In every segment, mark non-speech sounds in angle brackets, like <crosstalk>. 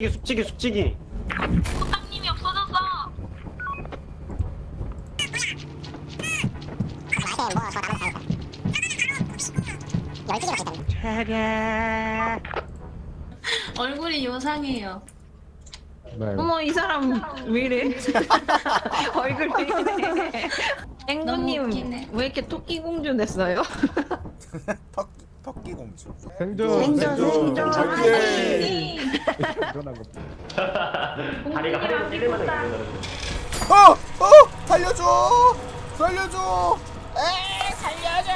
이게 숙지기 숙지기 부탁님이 없어졌어. 얼굴이 요상해요. 어머 이 사람 왜 이래? <laughs> 얼굴 왜 이래? 너무 앵구님 웃기네. 왜 이렇게 토끼 공주 됐어요? <laughs> 턱 턱기 공주. 생존 생존, 생존. 일어난 것 봐. <laughs> 다리가 하루 찔리면 어! 어! 살려줘! 살려줘! 에 살려줘!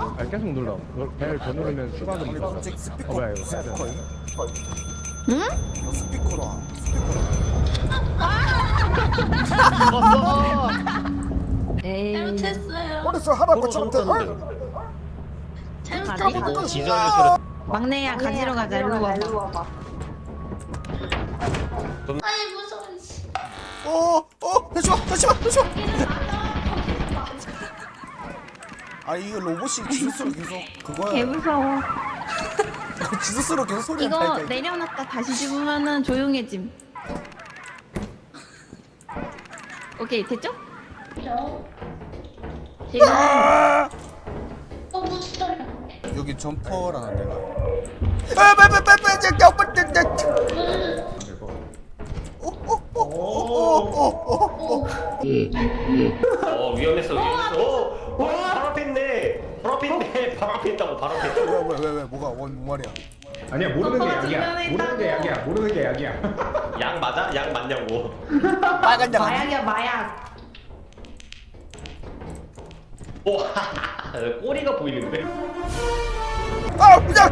아, 계속 눌러. 벨 번누르면 수박은 이거 뭐야 갑자기 스피커 이거 응? 너 스피커라 스피커라 에이. 잘못했어요. 어렸을 하나 거처럼 돼 잘못했어요. 지정해서 막내야 가지러 가자 일로 와봐 아이 무서워. 씨. 어! 어! 잠시만! 잠시만! 잠시만! 아 이거 로봇이 지스스로 계속 개 그거야. 무서워 <laughs> 지스스로 계속 소리 이거 나니까. 이거. 내려놨다 다시 집으면은 조용해짐 오케이 됐죠? 지금 아! 저기 점퍼라는 데가. 뭐. <laughs> 빨간 양. 마약이야 마약. 오 <laughs> 꼬리가 보이는데? Oh, no!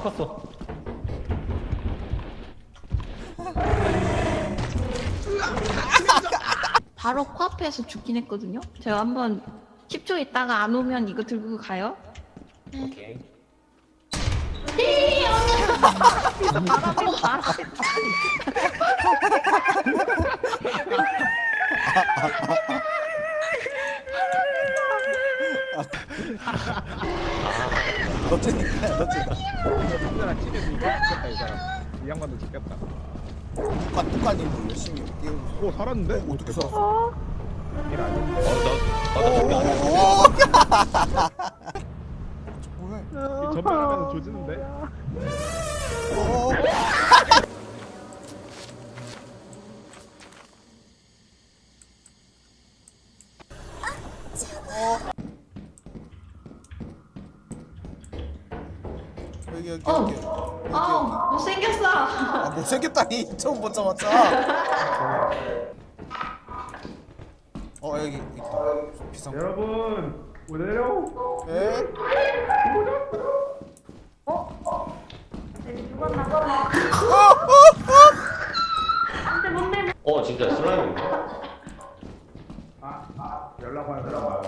꺾었어. 바로 코앞에서 죽긴 했거든요? 제가 한번 10초 있다가 안 오면 이거 들고 가요? 오케이 <laughs> <laughs> <laughs> 놓치니까 놓친다. 힘들어 찢어서 죽겠다 이 사람. 이 양반도 죽겠다. 뚜깐 뚜깐님도 열심히 뛰고. 오 살았는데? 어, 어떻게 살았어? 어? 이라 오오오 어, 뭐해? 전반하면 조지는데? 오오오 여기 여기 어. 여기 여기 여기. 아 못생겼어. 아 못생겼다니. <laughs> 처음 보자마자 어 여기 있다 비상. 여러분 오늘요 에? 어? 진짜 슬라임인데 아 연락 와요 연락 와요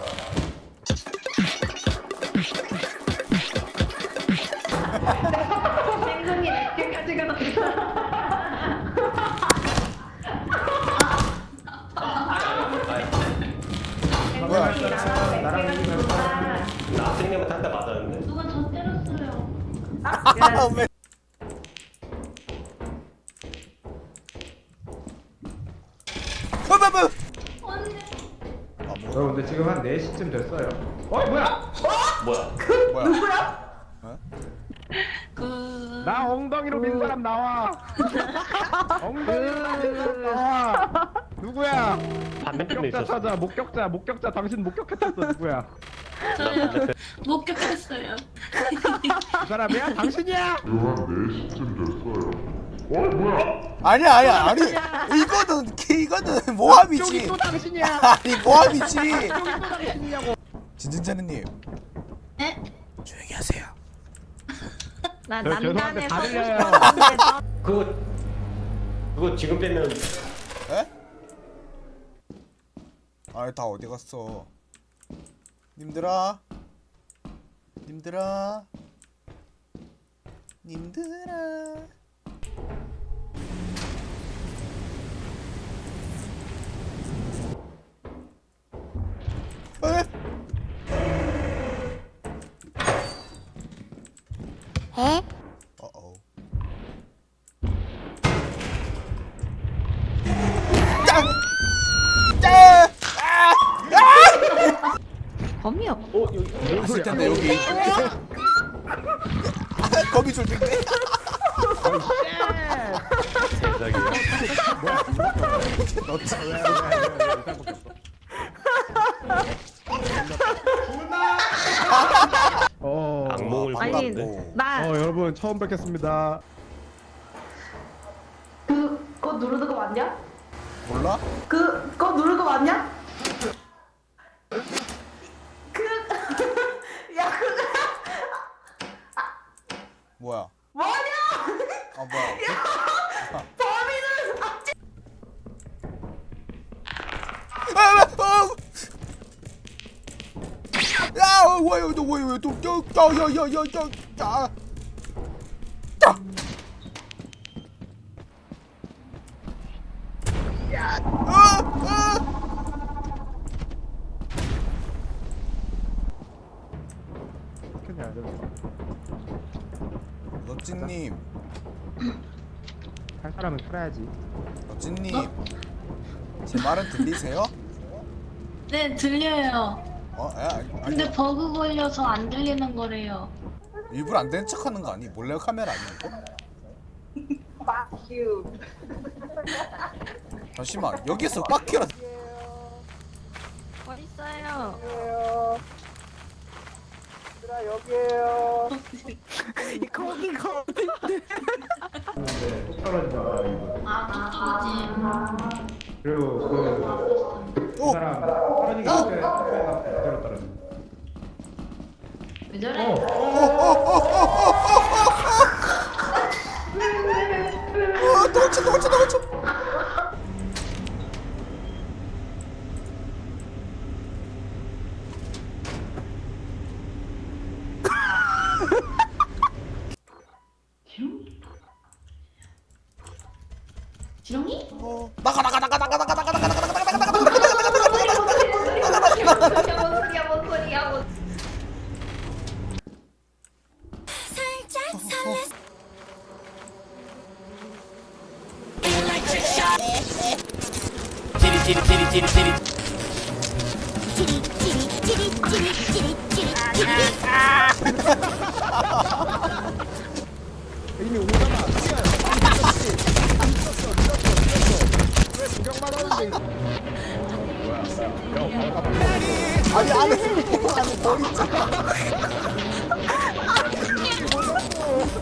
가다 뭐야 나 학생님한테 한대 맞았는데? 누가 저 때렸어요. 아, <laughs> 왜? 뭐, 뭐, 뭐. 언니. 아, 뭐, 여러분 근데 지금 한 4시쯤 됐어요. 어이 뭐야? 뭐야? 뭐야? 그나 엉덩이로 민 사람 나와 엉덩이로 민 사람 나와 누구야 반대편에 목격자 있었어 찾아 목격자 목격자 당신 목격했었어 누구야 저요 목격했어요. 그 사람이야? 당신이야? 아니야, 아니야, 아니. 이거는, 이거는 모함이지. 여기 또 당신이야 <laughs> 아니, 모함이지. 여기 또 당신이냐고 진진자네님 네? 조용히 하세요. 나저 죄송한데 난간에 다 서고 들려요. 싶었는데 그거 그거 지금 빼면 에? 아다 어디 갔어? 님들아, 님들아, 님들아. 에? 어어. 짠! 짠! 범이 없. 어 여기 있을 텐데 여기. 거미 줄 텐데. 세상에 어, 아니 나 어 여러분 처음 뵙겠습니다. 그, 그거 누르는 거 맞냐? 몰라? 그, 그거 누르는 거 맞냐? 그, <laughs> 야, 그거 뭐야? 뭐냐? 아 뭐야? <laughs> 범인은 삭제. 아, 아, 어. 야, 어, 왜요, 너 왜요, 또, 야, 야, 야, 야, 야, 야, 야. 아, 아. 스캔이 안 되는 너찐님, 할 사람은 살아야지. 너찐님, 제 말은 들리세요? 네 들려요. 어, 아니, 근데 버그 걸려서 안 들리는 거래요. 일부러 안 되는 척 하는 거 아니? 몰래 카메라 아니고? 빡큐. 잠시만, 여기서 빡키라. 어딨어요? 똑 떨어진다 이거. 아 뚝뚝이지. 그리고 그, 그 오, 사람 떨어지기 전에 그대로 떨어져. 왜 저래? 어, 도망쳐, 도망쳐, 도망쳐. 지렁이? 이미 오잖아. 왜 구경만 하는데? 아니, 안에, 안에 머리 있잖아.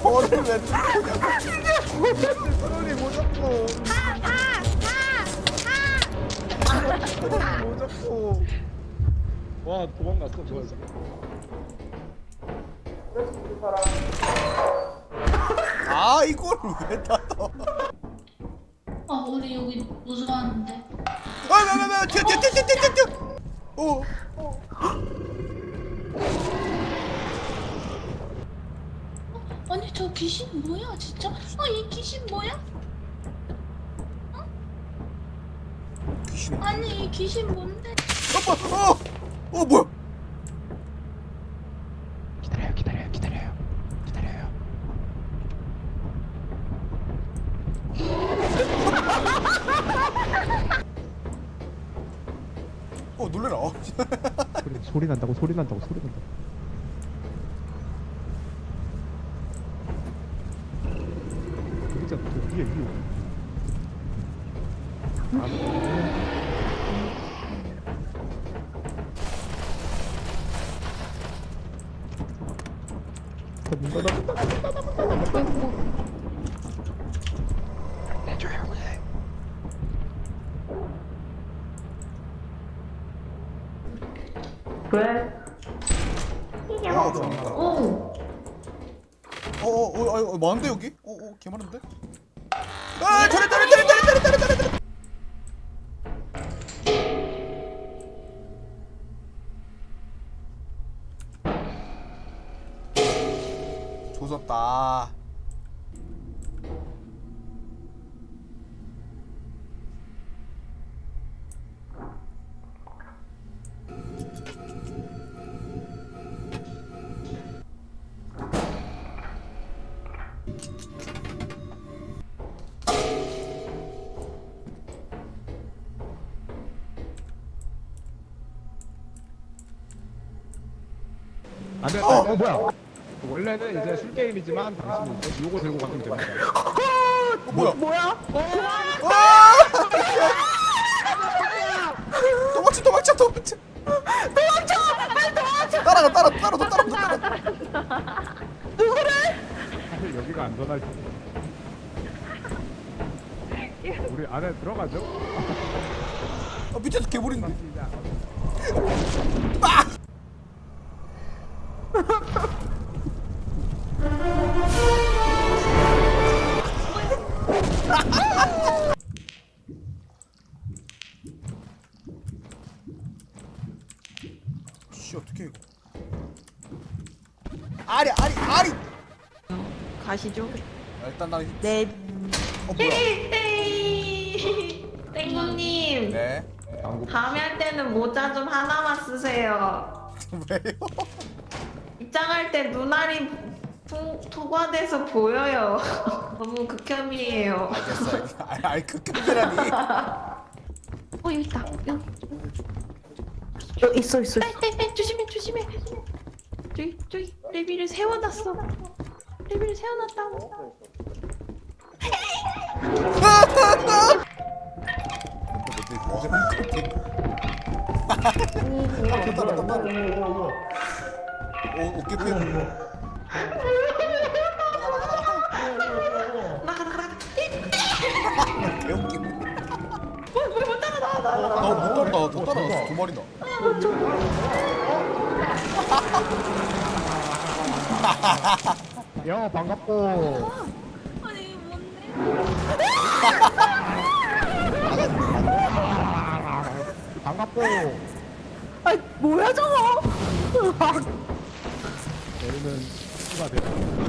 머리를 왜 소리 못 잡고. 못 잡고. 와 도망갔어 도망갔어. 아, 이걸 왜 닫아? 아 우리 여기 무서웠는데. 아, 왜, 왜, 왜, 튀어, 튀어, 튀어, 튀어, 튀어, 튀어. 어, 아니 저 귀신 뭐야 진짜? 아 이 귀신 뭐야? 귀신. 어, 아니 이 귀신 뭔데? 어, 어, 어, 뭐야? 기다려요 기다려요 기다려요 기다려요. 어, 놀래라. 어. <laughs> 소리, 소리 난다고 소리 난다고 소리 난다고. 여기 있잖아 저 위에 위에. 아, 어, 문 닫아. 왜? 어. 오. 어어 어 어, 어, 많은데 여기? 어어 개 많은데? 아 저래 저래 저래 저래 저래 저래 저래 조졌다. 안 돼. 어, 어 뭐야? 원래는 이제 술 게임이지만 당신은 이제 요거 들고 가면 됩니다. 어 뭐야? 뭐야? 아! 도망쳐 도망쳐 도망쳐 도망쳐 빨리 도망쳐 따라가 따라 따라 더 따라 더 따라 사실 여기가 안전하지. 우리 안에 들어가죠? 아 밑에서 개구리인데 시작. 씨 가시죠. 아, 일단 나는 네. 어 뭐야 <laughs> 땡구님. 네 다음에 할 때는 모자 좀 하나만 쓰세요. <laughs> 왜요 입장할 때 눈알이 통- 투과돼서 보여요. <laughs> 너무 극혐이에요. 알겠어 아이 아이 극혐이라니 어 여기 있다. 여기. 여 있어 있어. 에, 에, 에, 조심해 조심해. 저기 저기 레비를 세워놨어. 레비를 세워놨다고. 또 따라 또 따라 오 어깨 펴 개웃기네 못 따라가 나못 따라가 더 따라갔어 두 마리나 여 반갑고. 아니 뭔데? <laughs> 반갑고. 아 뭐야 저거? 저희는 수가 돼.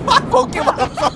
아, 어깨 말았어